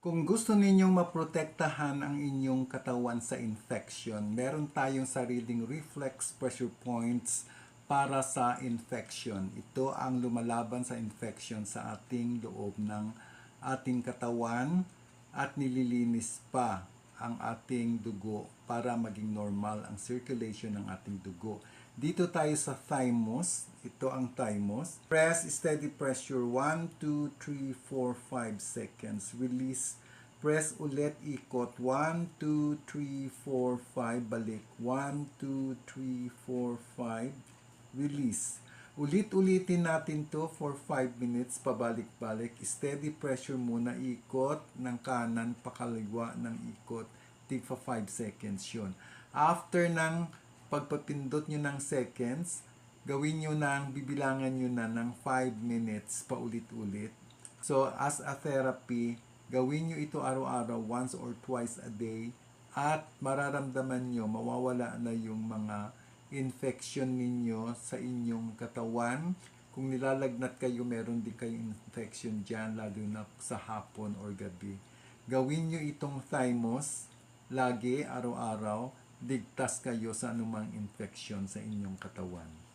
Kung gusto ninyong maprotektahan ang inyong katawan sa infection, meron tayong sariling reflex pressure points para sa infection. Ito ang lumalaban sa infection sa ating loob ng ating katawan at nililinis pa ang ating dugo para maging normal ang circulation ng ating dugo. Dito tayo sa thymus. Ito ang thymus. Press steady pressure 1, 2, 3, 4, 5 seconds. Release. Press ulit ikot. 1, 2, 3, 4, 5. Balik. 1, 2, 3, 4, 5. Release. Ulit-ulitin natin to for 5 minutes pabalik-balik. Steady pressure muna ikot ng kanan pakaliwa ng ikot. Tig for 5 seconds yun. After ng pagpapindot nyo ng seconds, gawin nyo ng, bibilangan nyo na ng 5 minutes paulit-ulit. So, as a therapy, gawin nyo ito araw-araw, once or twice a day, at mararamdaman nyo, mawawala na yung mga infection ninyo sa inyong katawan. Kung nilalagnat kayo, meron din kayong infection dyan, lalo na sa hapon or gabi. Gawin nyo itong thymus, lagi, araw-araw, ligtas kayo sa anumang infection sa inyong katawan.